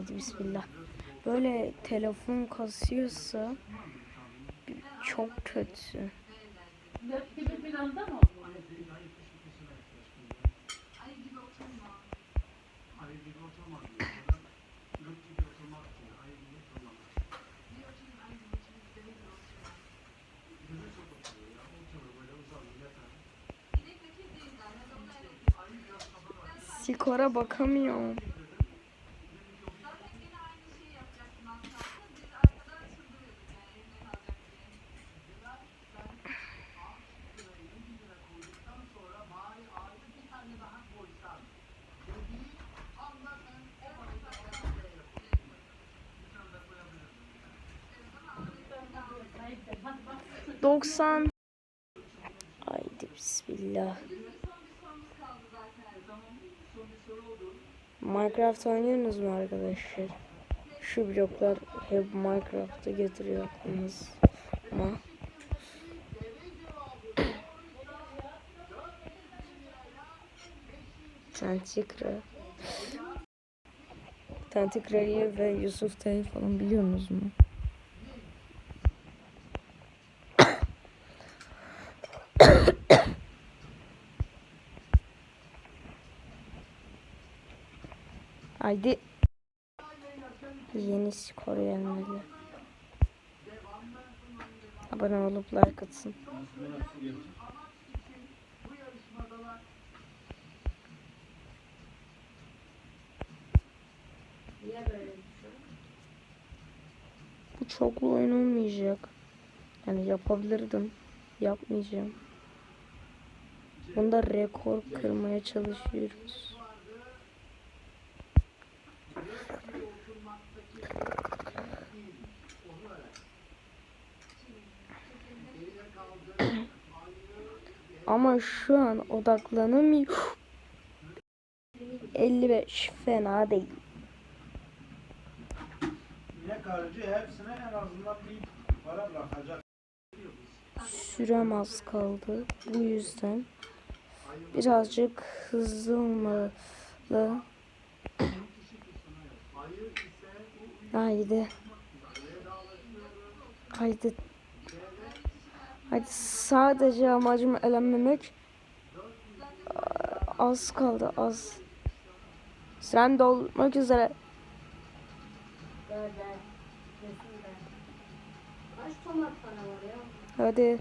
Haydi bismillah. Böyle telefon kasıyorsa çok kötü. Skora bakamıyorum. Doksan. Haydi bismillah. Minecraft oynuyorsunuz mu arkadaşlar? Şu bloklar hep Minecraft'a getiriyor aklınız. Ama Tentikra Tentikra'yı ve Yusuf T'yi falan biliyorsunuz mu? Haydi. Yeni skor gelmeli. Abone olup like atsın. Bu çoklu oyun olmayacak. Yani yapabilirdim. Yapmayacağım. Bunda rekor kırmaya çalışıyoruz. Ama şu an odaklanamıyorum. 55 fena değil. Ne karıcı hepsine en azından bir para bırakacak. Sürem az kaldı. Bu yüzden birazcık hızlı olmalı. Haydi. Haydi. Haydi sadece amacım elenmemek. Az kaldı az. Sürem dolmak üzere. Hadi.